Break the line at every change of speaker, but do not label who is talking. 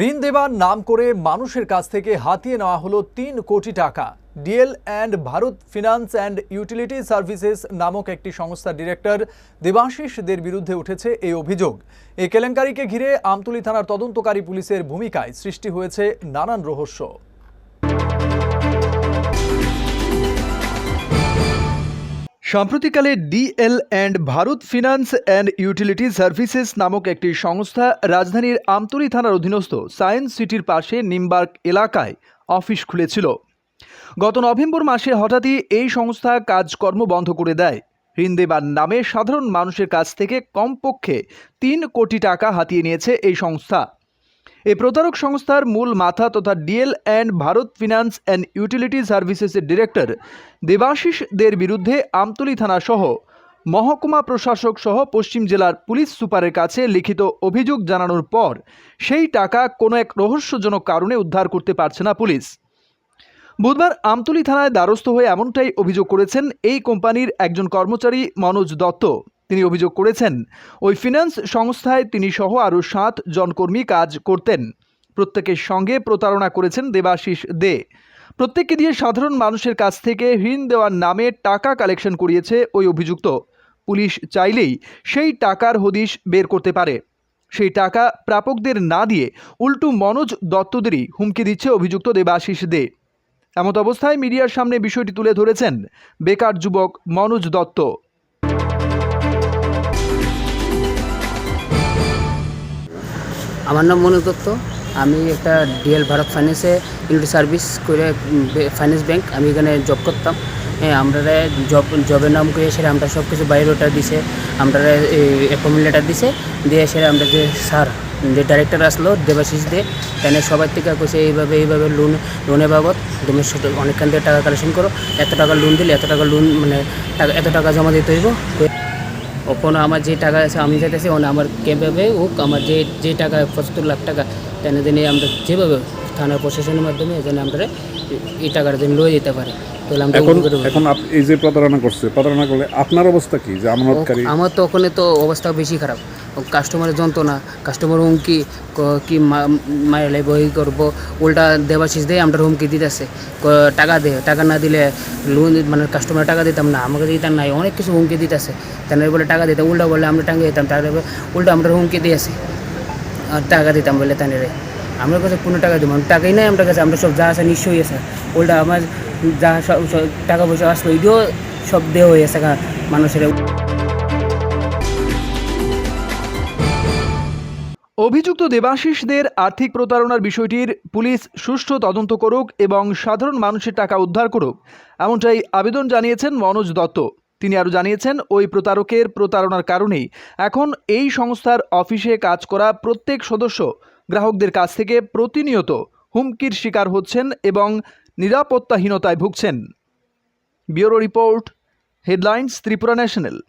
ঋণ দেবার নাম করে মানুষের কাছ থেকে হাতিয়ে নেওয়া হলো তিন কোটি টাকা। DL and Bharat finance and utility services নামক একটি সংস্থার ডিরেক্টর দেবাশিসদের বিরুদ্ধে উঠেছে এই অভিযোগ। এই কেলেঙ্কারিকে ঘিরে আমতলী থানার তদন্তকারী পুলিশের ভূমিকায় সৃষ্টি হয়েছে নানান রহস্য। সাম্প্রতিককালে DL and Bharat finance and utility services নামক একটি সংস্থা রাজধানীর আমতলী থানার অধীনস্থ সায়েন্স সিটির পাশে নিমবার্গ এলাকায় অফিস খুলেছিল। গত নভেম্বর মাসে হঠাৎই এই সংস্থা কাজকর্ম বন্ধ করে দেয়। ঋণ দেবার নামে সাধারণ মানুষের কাছ থেকে কমপক্ষে তিন কোটি টাকা হাতিয়ে নিয়েছে এই সংস্থা। এই প্রতারক সংস্থার মূল মাথা তথা DL and Bharat finance and utility সার্ভিসেসের director Debashis দের বিরুদ্ধে আমতলী থানা সহ মহকুমা প্রশাসক সহ পশ্চিম জেলার পুলিশ সুপারের কাছে লিখিত অভিযোগ জানানোর পর সেই টাকা কোনো এক রহস্যজনক কারণে উদ্ধার করতে পারছে না পুলিশ। বুধবার আমতলী থানায় দ্বারস্থ হয়ে এমনটাই অভিযোগ করেছেন এই কোম্পানির একজন কর্মচারী মনোজ দত্ত। তিনি অভিযোগ করেছেন, ওই ফিন্যান্স সংস্থায় তিনি সহ আরও সাত জনকর্মী কাজ করতেন। প্রত্যেকের সঙ্গে প্রতারণা করেছেন দেবাশিস দে। প্রত্যেককে দিয়ে সাধারণ মানুষের কাছ থেকে ঋণ দেওয়ার নামে টাকা কালেকশন করিয়েছে ওই অভিযুক্ত। পুলিশ চাইলেই সেই টাকার হদিশ বের করতে পারে। সেই টাকা প্রাপকদের না দিয়ে উল্টু মনোজ দত্তদেরই হুমকি দিচ্ছে অভিযুক্ত দেবাশিস দে। এমত অবস্থায় মিডিয়ার সামনে বিষয়টি তুলে ধরেছেন বেকার যুবক মনোজ দত্ত।
আমার নাম মনোজ দত্ত। আমি একটা ডিএল ভারত ফাইন্যান্সে ইউনিট সার্ভিস করে ফাইন্যান্স ব্যাংক। আমি এখানে জব করতাম। হ্যাঁ আমরা জব জবের নাম করে সেটা আমরা সব কিছু বাইরে বায়োডাটা দিছে আমরা অ্যাপয়েন্টমেন্ট লেটার দিছে। দিয়ে সেটা আমরা যে স্যার, যে ডাইরেক্টর আসলো, দেবাশিস দে, তাহলে সবার থেকে কইছে, এইভাবে এইভাবে লোন লোনের বাবদ তুমি অনেকখান থেকে টাকা কালেকশন করো। এত টাকা লোন দিলে এত টাকা লোন মানে এত টাকা জমা দিতে হইব? ওখানে আমার যে টাকা আছে, আমি চাইতেছি ওখানে আমার কেভাবে হোক, আমার যে যে টাকা, পঁচাত্তর লাখ টাকা, তেনে দিনে আমরা যেভাবে থানার প্রশাসনের মাধ্যমে এখানে আমরা এই টাকাটা যেন লয়ে যেতে পারে তাহলে
এখন। এখন এই যে প্রতারণা করছে প্রতারণা করলে আপনার অবস্থা কি যে আমানতকারী
আমার তো ওখানে তো অবস্থা বেশি খারাপ। কাস্টমারের যন্ত্রণা কাস্টমার হুমকি ক- কি মারলে বই করব উল্টা দেবাশিস দিয়ে আমরা হুমকি দিতেছে। টাকা দে টাকা না দিলে লোন মানে কাস্টমার টাকা দিতাম না আমাকে দিতাম নাই অনেক কিছু হুমকি দিতেছে। তাহলে বলে টাকা দিতাম উল্টা বলে আমরা টাকা দিতাম তারপরে উল্টা আমরা হুমকি দিয়েছে। আর টাকা দিতাম বলে তানের। আমরা কাছে কোনো টাকা দিব। টাকাই নাই আমার কাছে, আমরা সব যা আছে নিশ্চয়ই আছে। ওটা আমার যা সব টাকা পয়সা আসলো এটিও সব দেহ হয়ে আছে মানুষের।
অভিযুক্ত দেবাশিসদের আর্থিক প্রতারণার বিষয়টির পুলিশ সুষ্ঠু তদন্ত করুক এবং সাধারণ মানুষের টাকা উদ্ধার করুক, এমনটাই আবেদন জানিয়েছেন মনোজ দত্ত। তিনি আরও জানিয়েছেন, ওই প্রতারকের প্রতারণার কারণেই এখন এই সংস্থার অফিসে কাজ করা প্রত্যেক সদস্য গ্রাহকদের কাছ থেকে প্রতিনিয়ত হুমকির শিকার হচ্ছেন এবং নিরাপত্তাহীনতায় ভুগছেন। Bureau report, headlines, Tripura national.